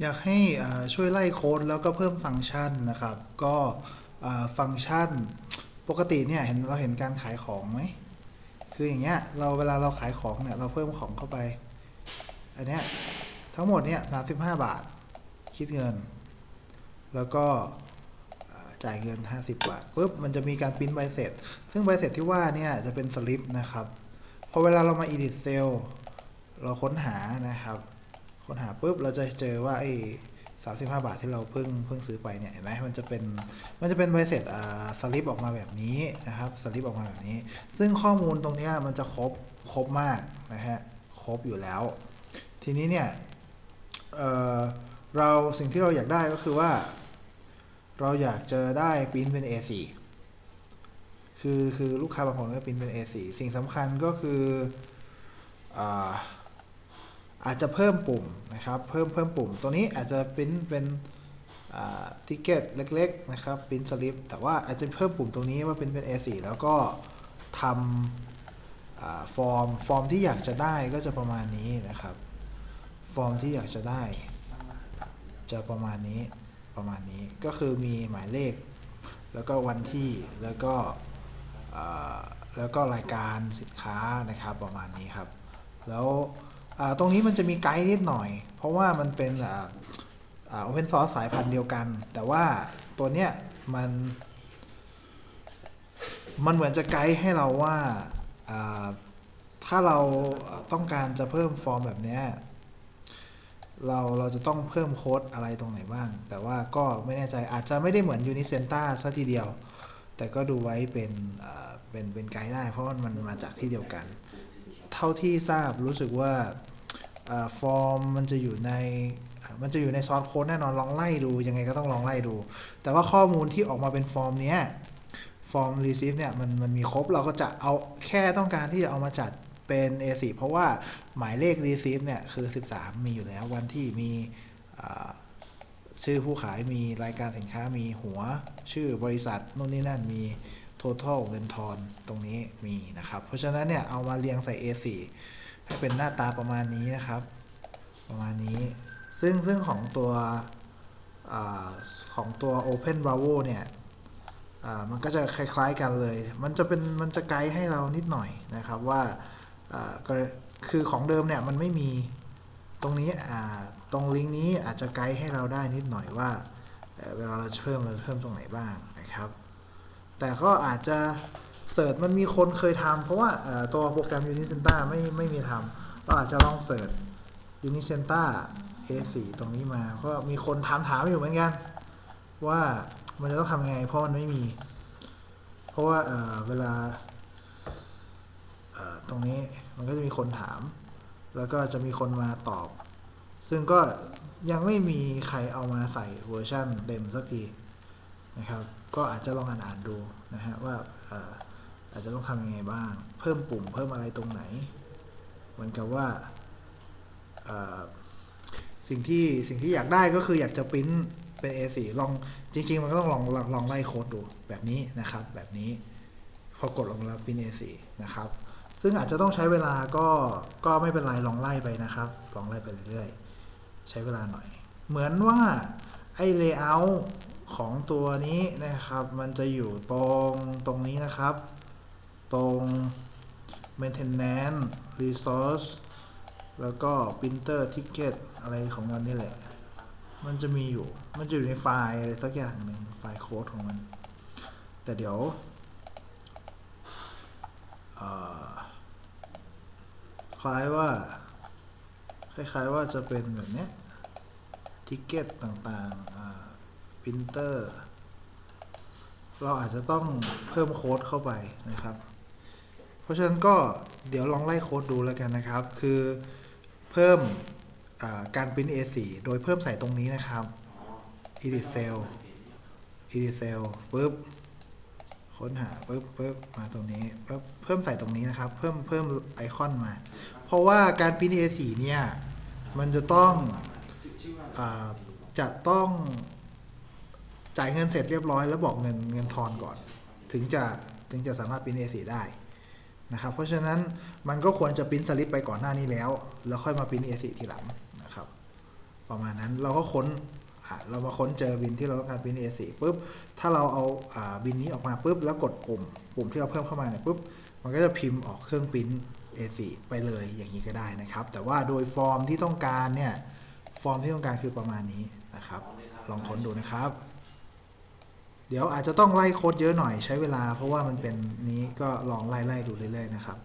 อยากให้ช่วยไล่โค้ดแล้วก็เพิ่มฟังก์ชันนะครับ ก็ฟังก์ชันปกติเนี่ยเห็นเราเห็นการขายของไหมคืออย่างเงี้ยเราเวลาเราขายของเนี่ยเราเพิ่มของเข้าไป อันเนี้ยทั้งหมดเนี่ยสามสิบห้าบาท คิดเงิน แล้วก็จ่ายเงิน 50 บาทปุ๊บมันจะมีการปริ้นใบเสร็จ ซึ่งใบเสร็จที่ว่าเนี่ยจะเป็นสลิปนะครับพอเวลาเรามา edit cell เราค้นหานะครับ ค้นหาปุ๊บเราจะเจอว่าไอ้สามสิบห้าบาทที่เราเพิ่งเพิ่งซื้อไปเนี่ยเห็นไหมมันจะเป็นมันจะเป็นใบเสร็จอ่าสลิปออกมาแบบนี้นะครับสลิปออกมาแบบนี้ ซึ่งข้อมูลตรงนี้มันจะครบครบมากนะฮะครบอยู่แล้ว ทีนี้เนี่ยเอ่อเราสิ่งที่เราอยากได้ก็คือว่า เราอยากจะได้ปริ้นเป็น A4 คือคือลูกค้าบางคนก็ปริ้นเป็น A4 สิ่งสำคัญก็คืออ่า อาจจะเพิ่มปุ่มนะครับ เพิ่มเพิ่มปุ่ม ตัวนี้อาจจะปริ้นเป็นทิเก็ตเล็กๆนะครับปริ้นสลิปแต่ว่าอาจจะเพิ่มปุ่มตรงนี้ว่าเป็นเป็น A4 แล้วก็ทำฟอร์มฟอร์มที่อยากจะได้ก็จะประมาณนี้นะครับ ฟอร์มที่อยากจะได้ จะประมาณนี้ประมาณนี้ก็คือมีหมายเลข แล้วก็วันที่แล้วก็แล้วก็รายการสินค้านะครับประมาณนี้ครับ แล้ว ตรงนี้มันจะมีไกด์นิดหน่อย เพราะว่ามันเป็นออ่า open source สายพันธุ์เดียวกัน แต่ว่าตัวเนี้ยมันมันเหมือนจะไกด์ให้เราว่าถ้าเราต้องการจะเพิ่มฟอร์มแบบเนี้ยเราเราจะต้องเพิ่มโค้ดอะไรตรงไหนบ้าง แต่ว่าก็ไม่แน่ใจอาจจะไม่ได้เหมือน Unicenta ซะทีเดียว แต่ก็ดูไว้เป็น เป็นเป็นไกด์ได้ เพราะมันมาจากที่เดียวกัน เท่าที่ทราบรู้สึกว่าฟอร์มมันจะอยู่ในมันจะอยู่ในซอสโค้ดแน่นอนลองไล่ดู ยังไงก็ต้องลองไล่ดู แต่ว่าข้อมูลที่ออกมาเป็นฟอร์มเนี้ยฟอร์ม receive เนี่ยมันมันมีครบเราก็จะเอาแค่ต้องการที่จะเอามาจัดเป็น A4 เพราะว่าหมายเลข receive เนี่ยคือ 13 มีอยู่แล้ววันที่มีชื่อผู้ขายมีรายการสินค้ามีหัวชื่อบริษัทนู่นนี่นั่นมี total เงินทอนตรงนี้มีนะครับ เพราะฉะนั้นเนี่ยเอามาเรียงใส่ A4 ให้เป็นหน้าตาประมาณนี้นะครับ ประมาณนี้ ซึ่งซึ่งของตัวอของตัว Open Bravo เนี่ยมันก็จะคล้าย ๆกันเลย มันจะเป็นมันจะไกด์ให้เรานิดหน่อยนะครับว่าคือของเดิมเนี่ยมันไม่มีตรงนี้ตรงลิงก์นี้อาจจะไกด์ให้เราได้นิดหน่อยว่าเวลาเราเพิ่มเราเพิ่มตรงไหนบ้างนะครับ แต่ก็อาจจะเสิร์ชมันมีคนเคยทำเพราะว่าตัวโปรแกรม Unicenta ไม่ไม่มีทำเราอาจจะลองเสิร์ช Unicenta A4 ตรงนี้มาเพราะมีคนถามถามอยู่เหมือนกัน ว่ามันจะต้องทำยังไง เพราะมันไม่มี เพราะว่าเเวลาตรงนี้มันก็จะมีคนถาม แล้วก็จะมีคนมาตอบ ซึ่งก็ยังไม่มีใครเอามาใส่เวอร์ชันเต็มสักทีนะครับ ก็อาจจะลองอ่านๆดูนะฮะว่าอาจจะต้องทำยังไงบ้าง เพิ่มปุ่มเพิ่มอะไรตรงไหน เหมือนกับว่าสิ่งที่สิ่งที่อยากได้ก็คืออยากจะปริ้นเป็น A4 ลองจริง ๆ มันก็ต้องลองลองลองไล่โค้ดดูแบบนี้นะครับ แบบนี้พอกดลงแล้วปริ้น A4 นะครับ ซึ่งอาจจะต้องใช้เวลาก็ก็ไม่เป็นไรลองไล่ไปนะครับ ลองไล่ไปเรื่อยๆใช้เวลาหน่อย เหมือนว่า ไอ้ layout ของตัวนี้นะครับ มันจะอยู่ตรงตรงนี้นะครับ ตรง maintenance resource แล้วก็ printer ticket อะไรของมันนี่แหละ มันจะมีอยู่ มันจะอยู่ในไฟล์อะไรสักอย่างหนึ่งไฟล์โค้ดของมัน แต่เดี๋ยวคล้ายว่า คล้ายๆว่าจะเป็นแบบนี้ ทิกเก็ตต่างๆอ่าปรินเตอร์เราอาจจะต้องเพิ่มโค้ดเข้าไปนะครับ เพราะฉะนั้นก็เดี๋ยวลองไล่โค้ดดูแล้วกันนะครับ คือเพิ่มการปริ้น A4 โดยเพิ่มใส่ตรงนี้นะครับ edit cell edit cell ปุ๊บค้นหาปุ๊บปุ๊บมาตรงนี้ปุ๊บเพิ่มใส่ตรงนี้นะครับ เพิ่มเพิ่มไอคอนมา เพราะว่าการปริ้น A4 เนี่ย มันจะต้อง จะต้องจ่ายเงินเสร็จเรียบร้อยแล้วบอกเงินเงินทอนก่อน ถึงจะถึงจะสามารถปริ้น A4 ได้นะครับ เพราะฉะนั้นมันก็ควรจะปริ้นสลิปไปก่อนหน้านี้แล้ว แล้วค่อยมาปริ้น A4 ทีหลังนะครับ ประมาณนั้นเราก็ค้นเรามาค้นเจอบินที่เราต้องการบิน A4 ปุ๊บถ้าเราเอาบินนี้ออกมาปุ๊บแล้วกดปุ่ม ปุ่มที่เราเพิ่มเข้ามาเนี่ยปุ๊บมันก็จะพิมพ์ออกเครื่องปริ้น A4 ไปเลยอย่างนี้ก็ได้นะครับ แต่ว่าโดยฟอร์มที่ต้องการเนี่ย ฟอร์มที่ต้องการคือประมาณนี้นะครับ ลองค้นดูนะครับ เดี๋ยวอาจจะต้องไล่โค้ดเยอะหน่อยใช้เวลา เพราะว่ามันเป็นนี้ก็ลองไล่ไล่ดูเรื่อยๆนะครับ